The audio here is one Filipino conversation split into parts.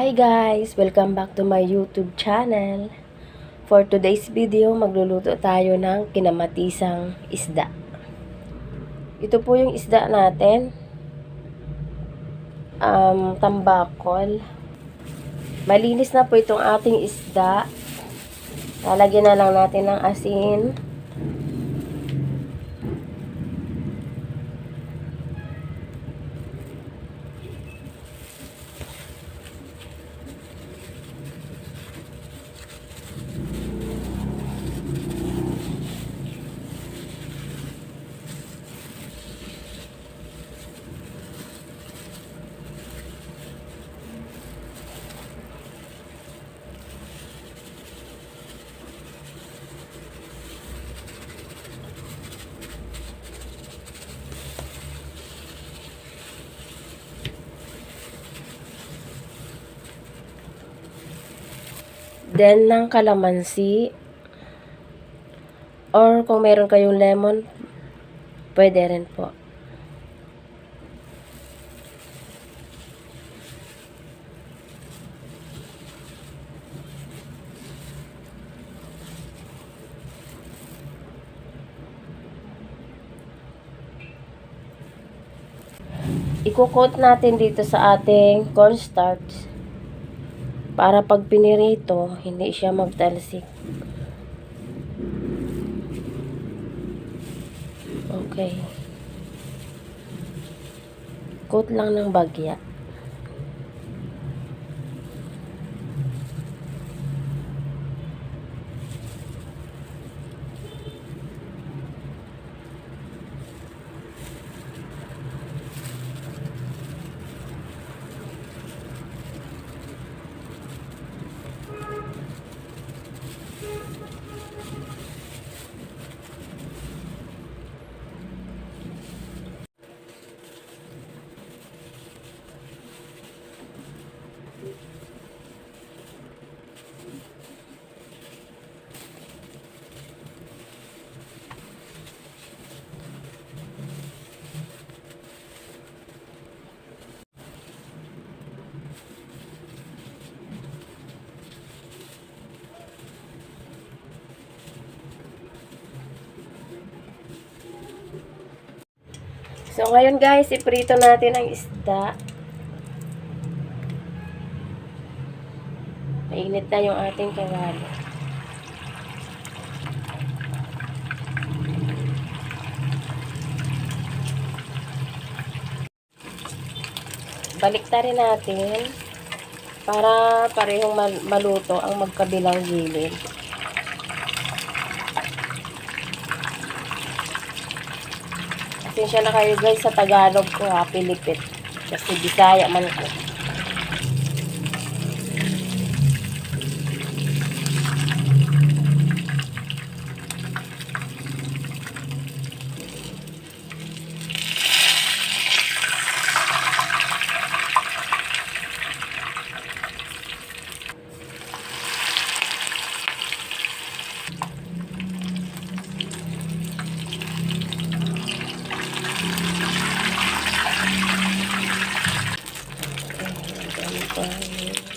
Hi guys! Welcome back to my YouTube channel. For today's video, magluluto tayo ng kinamatisang isda. Ito po yung isda natin. Um, tambakol. Malinis na po itong ating isda. Lalagyan na lang natin ng asin. Then, ng kalamansi. Or kung meron kayong lemon, pwede rin po. Iko-coat natin dito sa ating cornstarch para pag pinirito, hindi siya magtalsik. Okay. Coat lang ng bagya. So, ngayon guys, iprito natin ang isda. Mainit na yung ating kawali. Baliktarin natin para parehong mal- maluto ang magkabilang gilid. Pasensya na kayo guys sa Tagalog ko ha, Pilipit. Kasi Bisaya man ko. Ganito.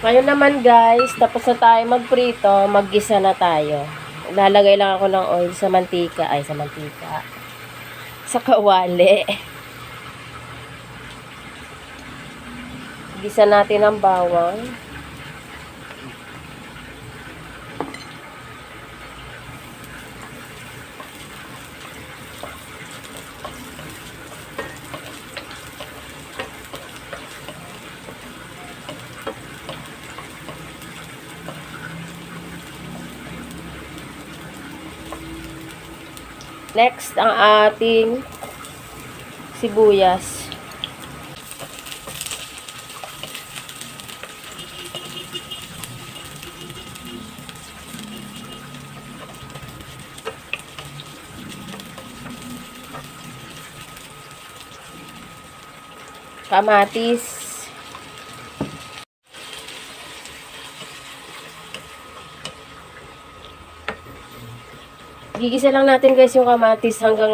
Ngayon naman guys, tapos na tayo magprito, maggisa na tayo. Lalagay lang ako ng oil sa mantika, ay sa mantika. Sa kawali. Gisa natin ang bawang. Next, ang ating sibuyas. Kamatis. Gigisa lang natin guys yung kamatis hanggang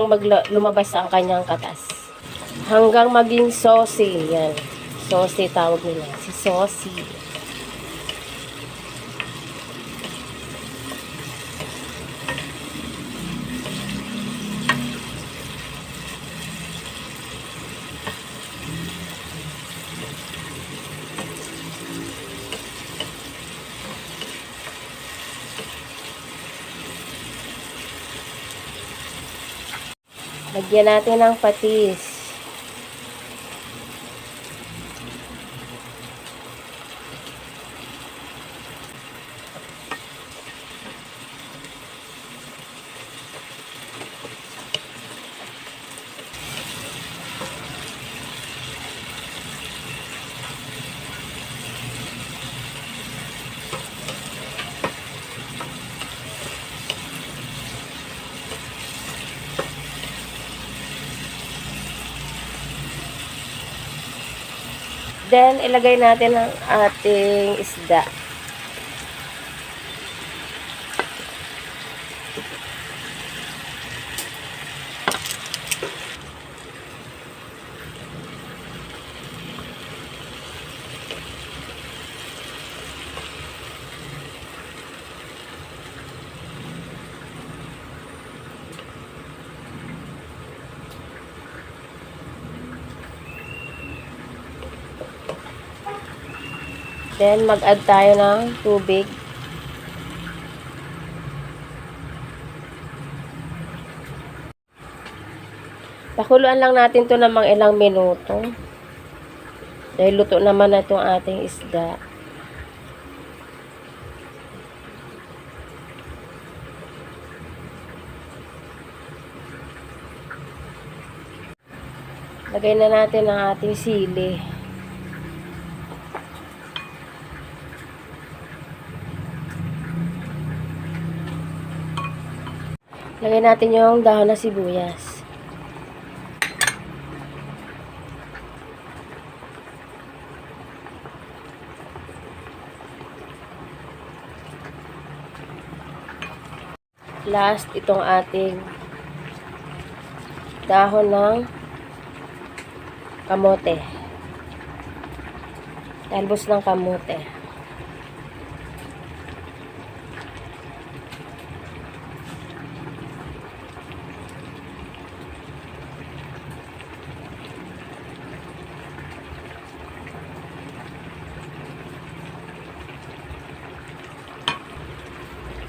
lumabas ang kanyang katas. Hanggang maging saucy. Yan. Saucy tawag nila. Si saucy. Lagyan natin ng patis. Then, ilagay natin ang ating isda. Then, mag-add tayo ng tubig. Pakuluan lang natin to ng mga ilang minuto. Dahil luto naman na itong ating isda. Lagay na natin ang ating sili. Lagay natin yung dahon na sibuyas. Last, itong ating dahon ng kamote. Talbos ng kamote.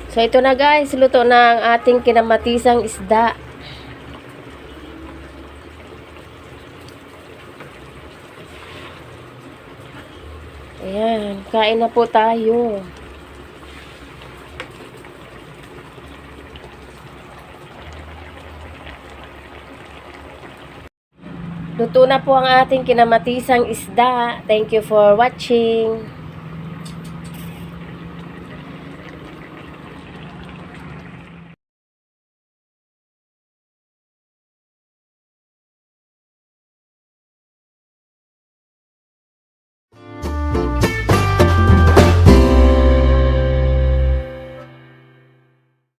So, ito na guys. Luto na ang ating kinamatisang isda. Ayan. Kain na po tayo. Luto na po ang ating kinamatisang isda. Thank you for watching.